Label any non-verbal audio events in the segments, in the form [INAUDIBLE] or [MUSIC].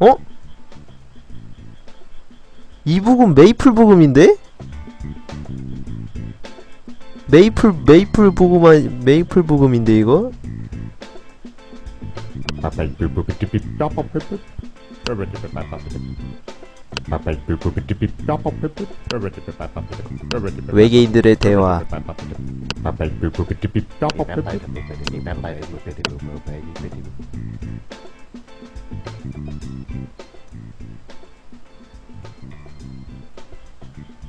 어? 이 부금 메이플 부금인데? 메이플 메이플 부금 아니 메이플 부금인데 이거? 외계인들의 대화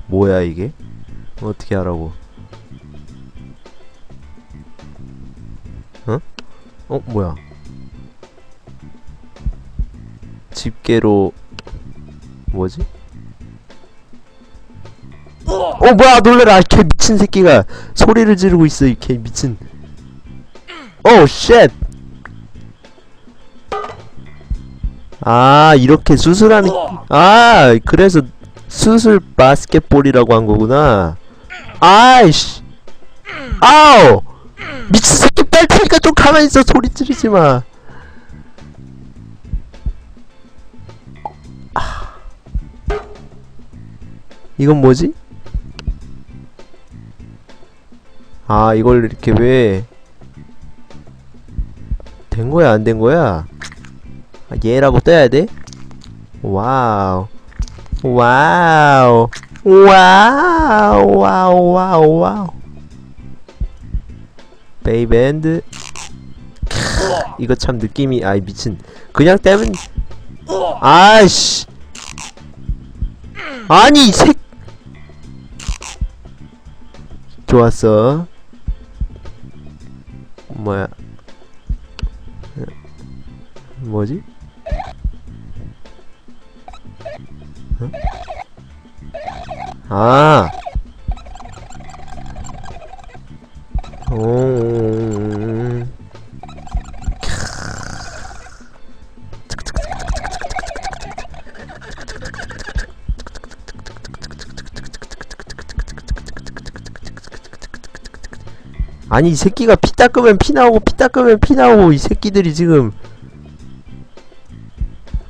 뭐야 이게? 어떻게 하라고? 어? 어 뭐야? 집게로 뭐지? 어 뭐야 놀래라. 개 미친 새끼가 소리를 지르고 있어 이 개 미친. 오 쉣! 아 이렇게 수술하는 아 그래서 수술 바스켓볼이라고 한 거구나. 아이씨. 아우 미친 새끼 뺄 테니까 좀 가만히 있어. 소리 지르지 마 이건 뭐지? 아 이걸 이렇게 왜 된 거야? 안된 거야? 아, 얘라고 떠야 돼? 와우. 와우. 와우 와우 와우 와우. 베이밴드. 이거 참 느낌이 아이 미친. 그냥 떼면 아이씨. 아니 색 좋았어 뭐야 뭐지? 어? 아. 오. 아니 이 새끼가 피 닦으면 피 나오고 피 닦으면 피 나오고 이 새끼들이 지금.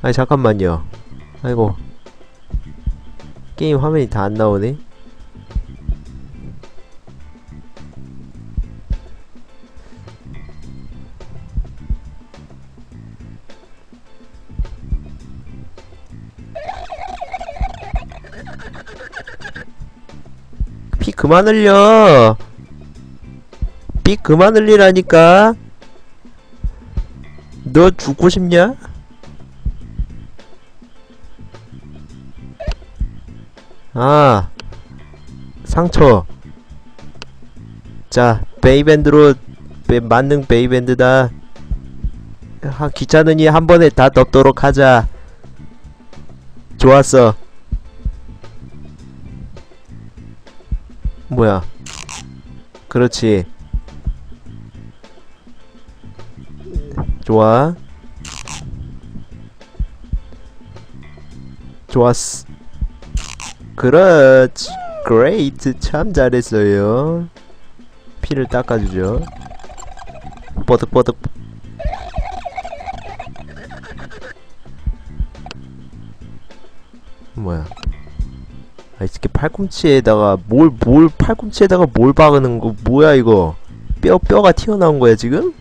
아니 잠깐만요. 아이고. 게임 화면이 다 안 나오네. 피 그만 흘려 피 그만 흘리라니까. 너 죽고 싶냐? 아 상처. 자 베이밴드로 베, 만능 베이밴드다. 하, 귀찮으니 한 번에 다 덮도록 하자. 좋았어. 뭐야? 그렇지 좋아. 좋았어 그렇지. 그레이트 참 잘했어요. 피를 닦아주죠. 뽀득뽀득. 뭐야. 아, 이 새끼 팔꿈치에다가 뭘, 뭘, 팔꿈치에다가 뭘 박는 거, 뭐야, 이거. 뼈, 뼈가 튀어나온 거야, 지금?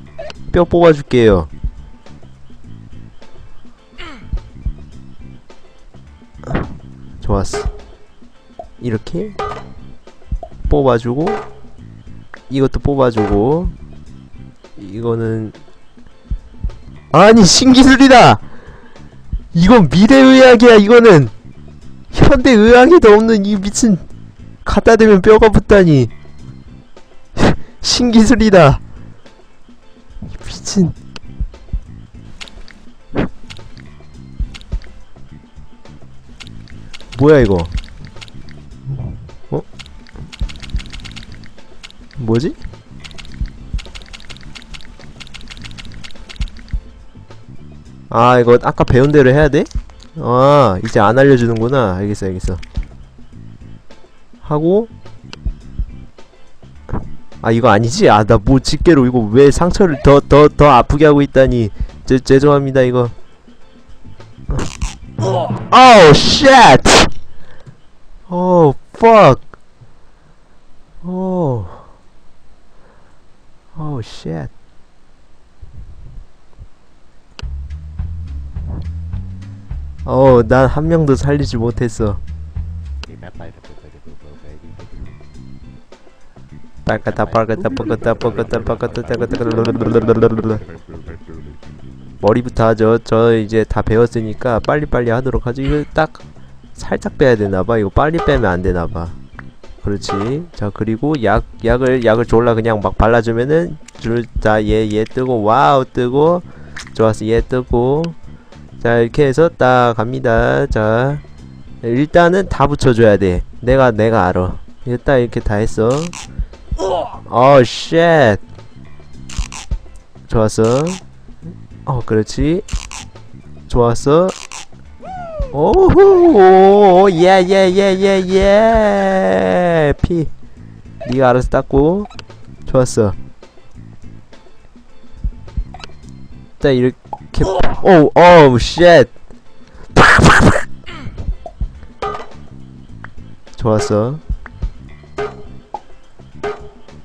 뼈 뽑아줄게요. 좋았어. 이렇게 뽑아주고 이것도 뽑아주고 이거는 아니 신기술이다! 이건 미래의학이야 이거는! 현대의학에도 없는 이 미친 갖다 대면 뼈가 붙다니. [LAUGHS] 신기술이다. 이 미친 뭐야 이거 어? 뭐지? 아 이거 아까 배운 대로 해야 돼? 아 이제 안 알려주는구나 알겠어 알겠어 하고 아 이거 아니지? 아 나 뭐 집게로 이거 왜 상처를 더 더 더 아프게 하고 있다니 제, 죄송합니다 이거 아우 쉣! 오 fuck. 오 오우 쉣 어우 난한 명도 살리지 못했어. 빨갛다 빨갛다 빨갛다 빨갛다 빨갛다 빨갛다. 머리부터 하죠. 저 이제 다 배웠으니까 빨리빨리 하도록 하죠. 이거 딱 살짝 빼야 되나봐? 이거 빨리 빼면 안 되나봐. 그렇지. 자 그리고 약 약을 약을 졸라 그냥 막 발라주면은 줄다얘얘 얘 뜨고 와우 뜨고 좋았어. 얘 뜨고. 자 이렇게 해서 딱 갑니다. 자 일단은 다 붙여줘야 돼. 내가 내가 알아. 딱 이렇게 다 했어. 어쉣 좋았어. 어 그렇지. 좋았어 오호 예예예예예. 피. 니가 알아서 닦고. 좋았어. 딱 이렇게. 오 어우 쉣. 좋았어.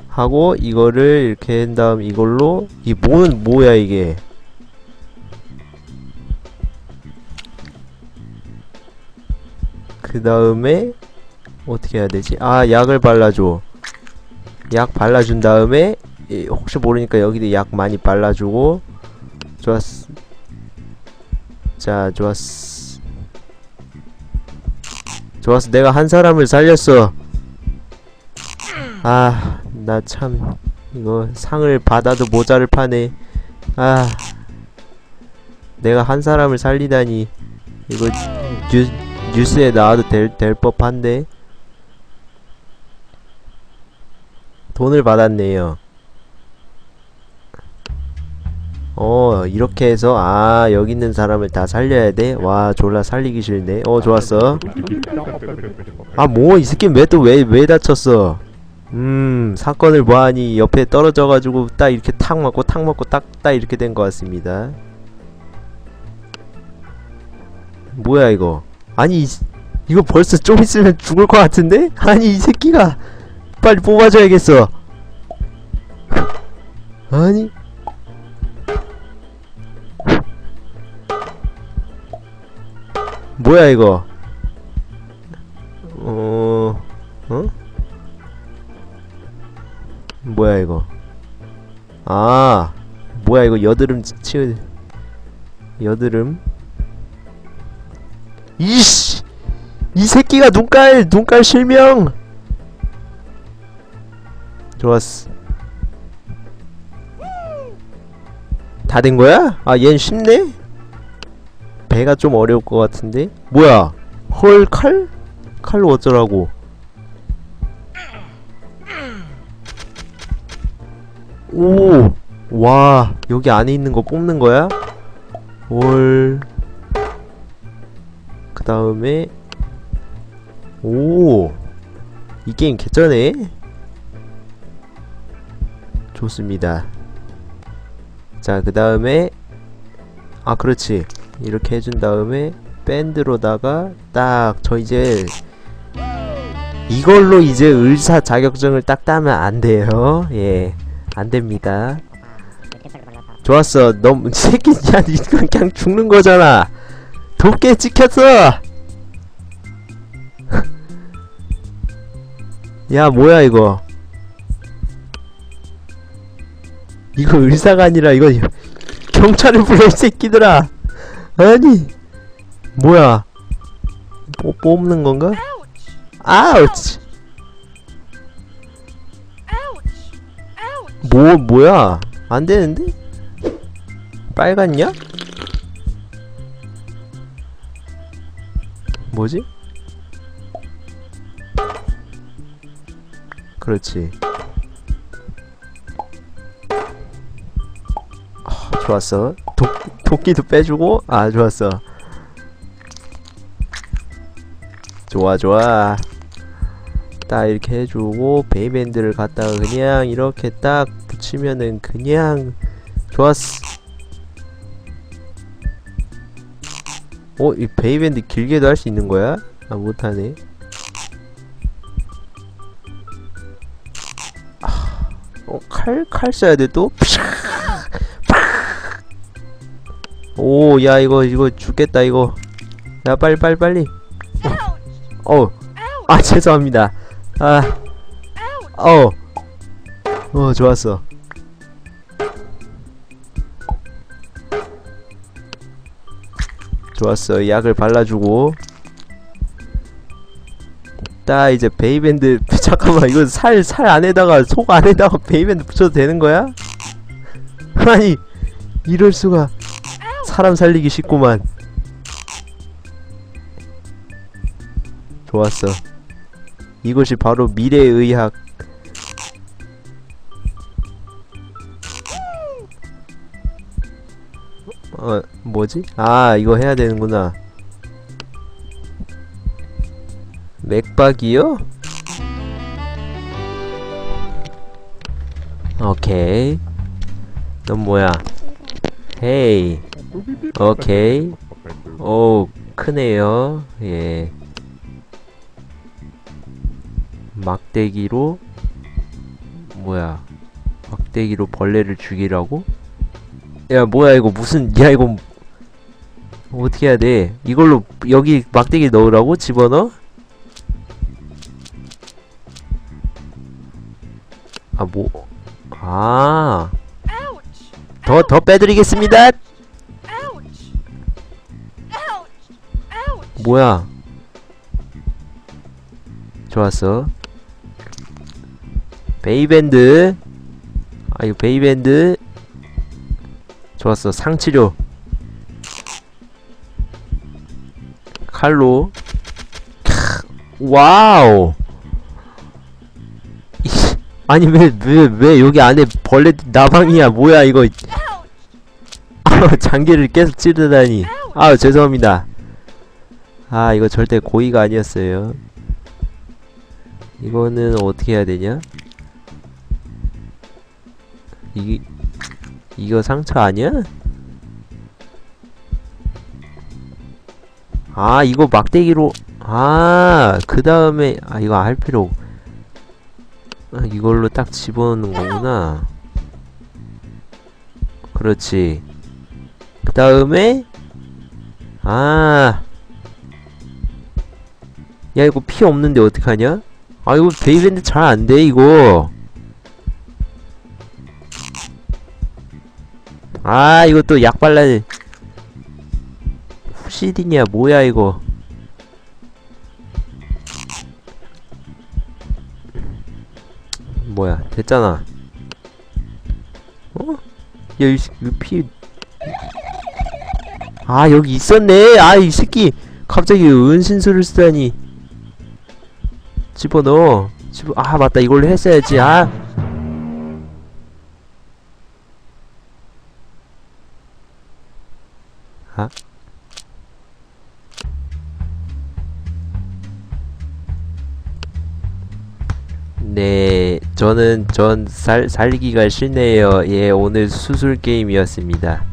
하고 이거를 이렇게 한 다음 이걸로 이 뭐는 뭐야 이게 그 다음에 어떻게 해야 되지? 아 약을 발라줘. 약 발라준 다음에 이, 혹시 모르니까 여기도 약 많이 발라주고. 좋았어 자 좋았어 좋았어. 내가 한 사람을 살렸어. 아 나 참 이거 상을 받아도 모자를 파네. 아 내가 한 사람을 살리다니. 이거 뉴, 뉴스에 나와도 될, 될 법한데? 돈을 받았네요. 어 이렇게 해서 아 여기 있는 사람을 다 살려야 돼? 와 졸라 살리기 싫네. 어 좋았어. 아 뭐 이 새끼 왜 또 왜 왜 다쳤어? 음 사건을 보아하니? 옆에 떨어져 가지고 딱 이렇게 탁 맞고 탁 맞고 딱딱 이렇게 된 것 같습니다. 뭐야 이거 아니 이, 이거 벌써 좀 있으면 죽을 것 같은데? 아니 이 새끼가 빨리 뽑아줘야겠어. 아니. 뭐야 이거? 어... 어? 뭐야 이거? 아 뭐야 이거 여드름 치우 여드름 이씨 이 새끼가 눈깔 눈깔 실명 좋았어 다 된 거야? 아얜 쉽네? 배가 좀 어려울 것 같은데 뭐야 헐 칼? 칼로 어쩌라고 오! 와 여기 안에 있는 거 뽑는 거야? 월... 그 다음에 오! 이 게임 개쩌네? 좋습니다. 자 그 다음에 아 그렇지. 이렇게 해준 다음에 밴드로다가 딱 저 이제 이걸로 이제 의사 자격증을 딱 따면 안 돼요. 예 안됩니다. 좋았어. 너무 [LAUGHS] 새끼 야 이건 그냥 죽는 거잖아 돕게 찍혔어. [LAUGHS] 야 뭐야 이거? 이거 의사가 아니라 이거 경찰을 불러 이 새끼들아. 아니 뭐야? 뽀, 뽑는 건가? 아우치. 뭐 뭐야? 안 되는데? 빨갛냐? 뭐지? 그렇지. 아, 좋았어. 도, 도끼도 빼주고? 아 좋았어. 좋아 좋아. 딱 이렇게 해주고 베이밴드를 갖다가 그냥 이렇게 딱 붙이면은 그냥 좋았어 어? 이 베이밴드 길게도 할 수 있는 거야? 아 못하네 아, 어? 칼? 칼 써야 돼 또? 오 야 이거 이거 죽겠다 이거 야 빨리 빨리 빨리 어. 아 죄송합니다 아 어. 어 좋았어 좋았어. 약을 발라주고. 딱 이제 베이밴드 [LAUGHS] 잠깐만 이거 살 살 안에다가 속 안에다가 베이밴드 붙여도 되는 거야? 아니 이럴 수가. 사람 살리기 쉽구만. 좋았어. 이것이 바로 미래의학 어 뭐지? 아 이거 해야 되는구나. 맥박이요? 오케이. 넌 뭐야? 헤이. 오케이. 오 크네요. 예. 막대기로? 뭐야? 막대기로 벌레를 죽이라고? 야 뭐야 이거 무슨 야 이거 어떻게 해야 돼 이걸로 여기 막대기 넣으라고 집어넣어? 아 뭐 아! 더, 더 빼드리겠습니다! 뭐야? 좋았어. 베이밴드. 아, 이거 베이밴드. 좋았어. 상치료. 칼로. 캬, 와우! [LAUGHS] 아니, 왜, 왜, 왜 여기 안에 벌레 나방이야? 뭐야, 이거. 아, [LAUGHS] 장기를 계속 찌르다니. 아, 죄송합니다. 아 이거 절대 고의가 아니었어요 이거는 어떻게 해야 되냐 이 이거 상처 아니야? 아 이거 막대기로 아 그 다음에 아 이거 할 필요 아, 이걸로 딱 집어넣는 거구나 그렇지 그 다음에 아야 이거 피 없는데 어떡하냐? 아 이거 베이밴드 잘 안 돼 이거 아또약 발라야 돼 후시딘이야. 뭐야 이거? 뭐야 됐잖아. 어? 야이 피... 아 여기 있었네. 아 이 새끼. 갑자기 은신술을 쓰다니. 집어넣어. 집어 아 맞다. 이걸로 했어야지. 아 아? 네, 저는 전 살, 살기가 싫네요. 예, 오늘 수술 게임이었습니다.